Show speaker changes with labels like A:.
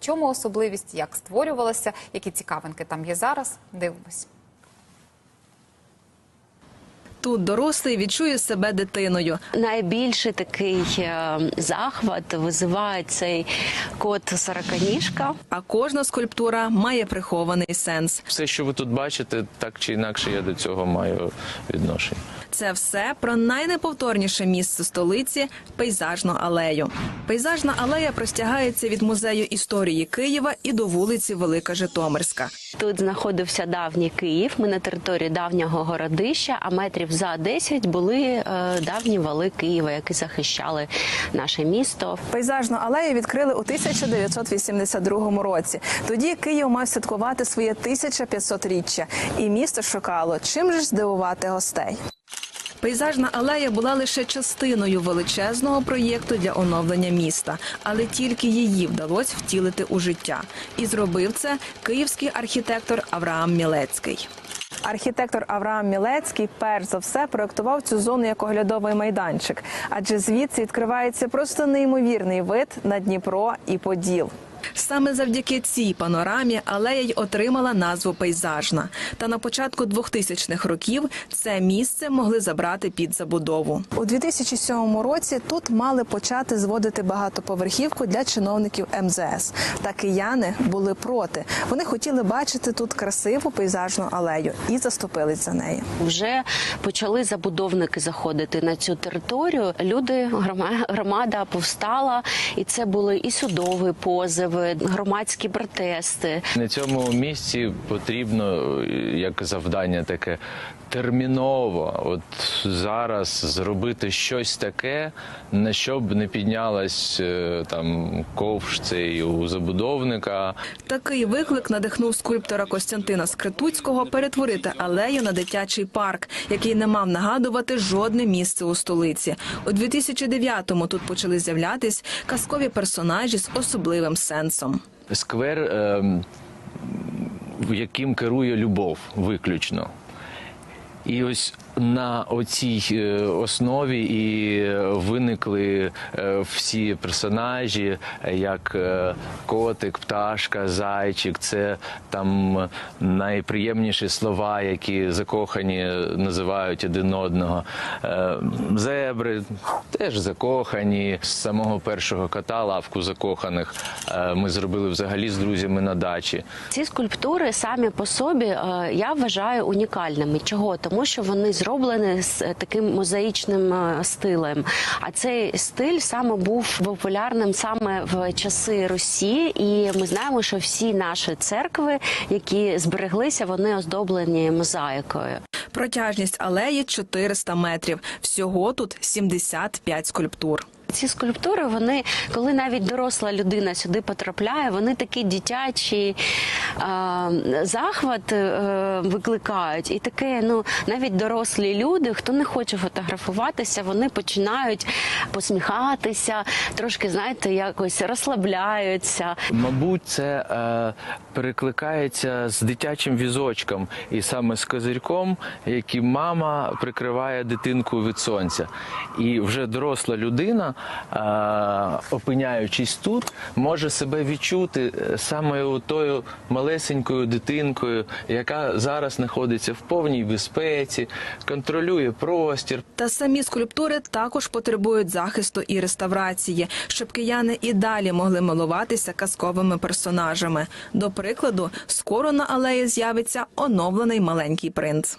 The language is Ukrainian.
A: В чому особливість, як створювалася, які цікавинки там є зараз? Дивимось.
B: Тут дорослий відчує себе дитиною.
C: Найбільший такий е, захват визиває цей кот сороканіжка.
B: А кожна скульптура має прихований сенс.
D: Все, що ви тут бачите, так чи інакше я до цього маю відношення.
B: Це все про найнеповторніше місце столиці пейзажну алею. Пейзажна алея простягається від музею історії Києва і до вулиці Велика Житомирська.
C: Тут знаходився давній Київ. Ми на території давнього городища, а метрів за 10 були е, давні вали Києва, які захищали наше місто.
B: Пейзажну алею відкрили у 1982 році. Тоді Київ мав святкувати своє 1500-річчя, і місто шукало чим же ж здивувати гостей. Пейзажна алея була лише частиною величезного проєкту для оновлення міста, але тільки її вдалося втілити у життя. І зробив це київський архітектор Авраам Мілецький. Архітектор Авраам Мілецький перш за все проектував цю зону як оглядовий майданчик, адже звідси відкривається просто неймовірний вид на Дніпро і Поділ. Саме завдяки цій панорамі алея й отримала назву пейзажна. Та на початку 2000-х років це місце могли забрати під забудову. У 2007 році тут мали почати зводити багатоповерхівку для чиновників МЗС. Та кияни були проти. Вони хотіли бачити тут красиву пейзажну алею і заступились за неї.
C: Вже почали забудовники заходити на цю територію. Люди, громада повстала, і це були і судові позови, громадські протести.
D: На цьому місці потрібно е, як завдання таке терміново, от зараз зробити щось таке, на що б не піднялась е, там ковш цей у забудовника.
B: Такий виклик надихнув скульптора Костянтина Скритуцького перетворити алею на дитячий парк, який не мав нагадувати жодне місце у столиці. У 2009-му тут почали з'являтись казкові персонажі з особливим сенсом.
D: Сквер, е, яким керує любов виключно. І ось на оцій е, основі і е, виникли е, всі персонажі, як котик, пташка, зайчик. Це там найприємніші слова, які закохані називають один одного. Зебри теж закохані. З самого першого кота лавку закоханих ми зробили взагалі з друзями на дачі.
C: Ці скульптури самі по собі я вважаю унікальними. Чого? Тому що вони зроблені з е, таким мозаїчним е, стилем. А цей стиль саме був популярним саме в часи Русі, і ми знаємо, що всі наші церкви, які збереглися, вони оздоблені мозаїкою.
B: Протяжність алеї 400 метрів. Всього тут 75 скульптур.
C: Ці скульптури, вони, коли навіть доросла людина сюди потрапляє, вони такий дитячий е, захват е, викликають. І таке, ну навіть дорослі люди, хто не хоче фотографуватися, вони починають посміхатися, трошки, знаєте, якось розслабляються.
D: Мабуть, це е, перекликається з дитячим візочком, і саме з козирьком, яким мама прикриває дитинку від сонця. І вже доросла людина, опиняючись тут, може себе відчути е, саме тою малесенькою дитинкою, яка зараз знаходиться в повній безпеці, контролює простір,
B: Та самі скульптури також потребують захисту і реставрації, щоб кияни і далі могли милуватися казковими персонажами. До прикладу, скоро на алеї з'явиться оновлений маленький принц.